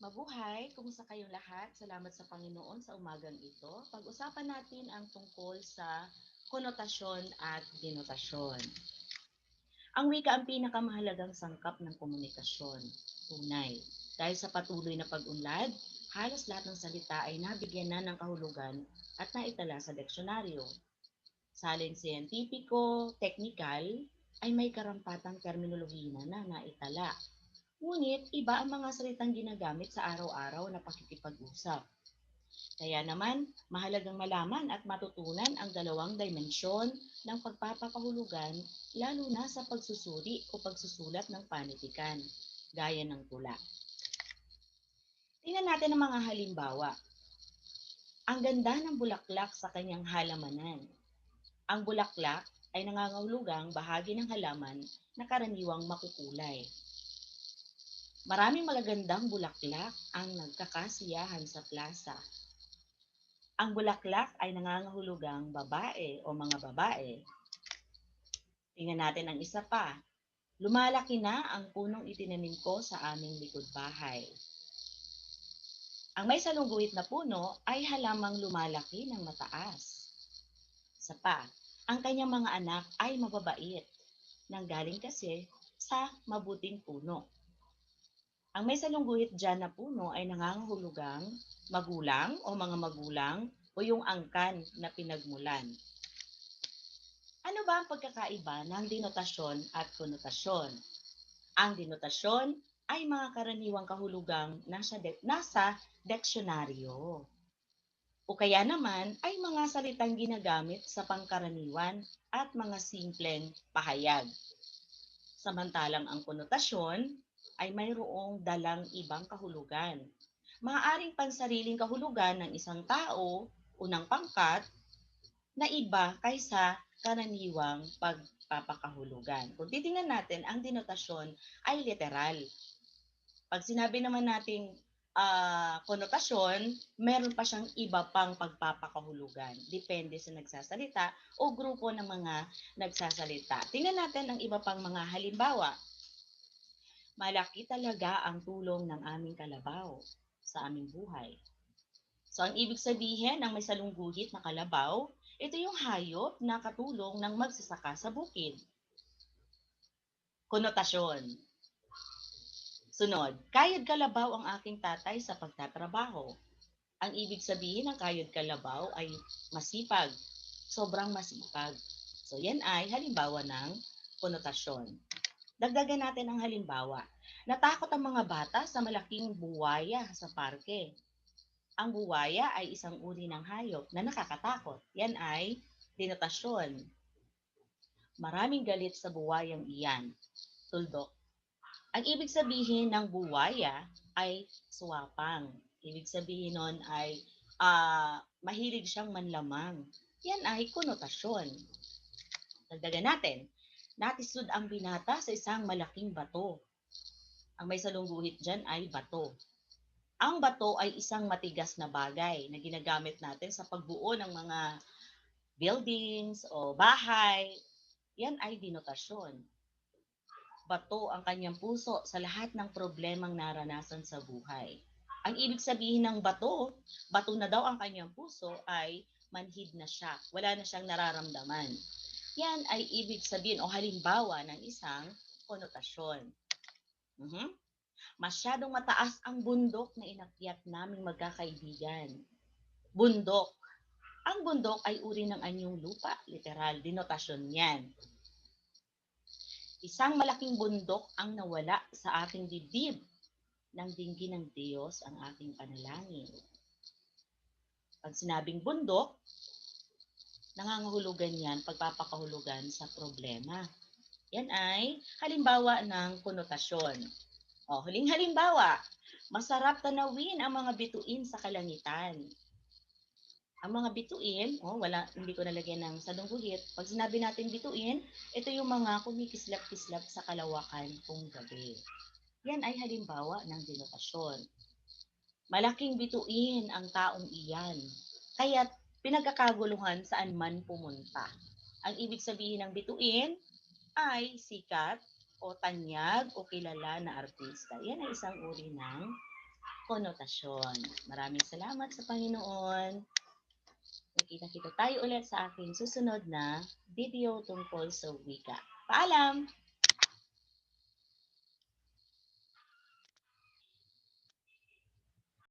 Mabuhay! Kumusta kayong lahat? Salamat sa Panginoon sa umagang ito. Pag-usapan natin ang tungkol sa konotasyon at denotasyon. Ang wika ang pinakamahalagang sangkap ng komunikasyon. Tunay. Dahil sa patuloy na pag-unlad, halos lahat ng salita ay nabigyan na ng kahulugan at naitala sa deksyonaryo. Salin siyentipiko, teknikal, ay may karampatang terminolohiya na naitala Ngunit iba ang mga salitang ginagamit sa araw-araw na pakikipag-usap. Kaya naman, mahalagang malaman at matutunan ang dalawang dimensyon ng pagpapakahulugan lalo na sa pagsusuri o pagsusulat ng panitikan, gaya ng tula. Tingnan natin ang mga halimbawa. Ang ganda ng bulaklak sa kanyang halamanan. Ang bulaklak ay nangangahulugang bahagi ng halaman na karaniwang makukulay. Maraming magagandang bulaklak ang nagkakasiyahan sa plaza. Ang bulaklak ay nangangahulugang babae o mga babae. Tingnan natin ang isa pa. Lumalaki na ang punong itinanim ko sa aming likod bahay. Ang may salungguhit na puno ay halamang lumalaki ng mataas. Isa pa, ang kanyang mga anak ay mababait, nanggaling kasi sa mabuting puno. Ang may salungguhit dyan na puno ay nangangahulugang magulang o mga magulang o yung angkan na pinagmulan. Ano ba ang pagkakaiba ng denotasyon at konotasyon? Ang denotasyon ay mga karaniwang kahulugang nasa, de- nasa deksyonaryo. O kaya naman ay mga salitang ginagamit sa pangkaraniwan at mga simpleng pahayag. Samantalang ang konotasyon ay mayroong dalang ibang kahulugan. Maaaring pansariling kahulugan ng isang tao o ng pangkat na iba kaysa karaniwang pagpapakahulugan. Kung titingnan natin, ang denotasyon ay literal. Pag sinabi naman nating uh, konotasyon, meron pa siyang iba pang pagpapakahulugan. Depende sa nagsasalita o grupo ng mga nagsasalita. Tingnan natin ang iba pang mga halimbawa. Malaki talaga ang tulong ng aming kalabaw sa aming buhay. So ang ibig sabihin ng may salungguhit na kalabaw, ito yung hayop na katulong ng magsasaka sa bukid. Konotasyon. Sunod, kayod kalabaw ang aking tatay sa pagtatrabaho. Ang ibig sabihin ng kayod kalabaw ay masipag, sobrang masipag. So yan ay halimbawa ng konotasyon. Dagdagan natin ang halimbawa. Natakot ang mga bata sa malaking buwaya sa parke. Ang buwaya ay isang uri ng hayop na nakakatakot. Yan ay denotasyon. Maraming galit sa buwayang iyan. Tuldok. Ang ibig sabihin ng buwaya ay suwapang. Ibig sabihin nun ay uh, mahilig siyang manlamang. Yan ay konotasyon. Dagdagan natin natisod ang binata sa isang malaking bato. Ang may salungguhit dyan ay bato. Ang bato ay isang matigas na bagay na ginagamit natin sa pagbuo ng mga buildings o bahay. Yan ay dinotasyon. Bato ang kanyang puso sa lahat ng problemang naranasan sa buhay. Ang ibig sabihin ng bato, bato na daw ang kanyang puso ay manhid na siya. Wala na siyang nararamdaman. Yan ay ibig sabihin o halimbawa ng isang konotasyon. Mm-hmm. Masyadong mataas ang bundok na inakyat naming magkakaibigan. Bundok. Ang bundok ay uri ng anyong lupa, literal, dinotasyon yan. Isang malaking bundok ang nawala sa aking dibdib. Nang dinggi ng Diyos ang aking panalangin. Pag sinabing bundok, nangangahulugan yan, pagpapakahulugan sa problema. Yan ay halimbawa ng konotasyon. O, huling halimbawa, masarap tanawin ang mga bituin sa kalangitan. Ang mga bituin, oh, wala, hindi ko nalagyan ng sadungguhit. Pag sinabi natin bituin, ito yung mga kumikislap-kislap sa kalawakan kung gabi. Yan ay halimbawa ng denotasyon. Malaking bituin ang taong iyan. Kaya't pinagkakaguluhan saan man pumunta. Ang ibig sabihin ng bituin ay sikat o tanyag o kilala na artista. Yan ay isang uri ng konotasyon. Maraming salamat sa Panginoon. Nakita-kita tayo ulit sa aking susunod na video tungkol sa wika. Paalam!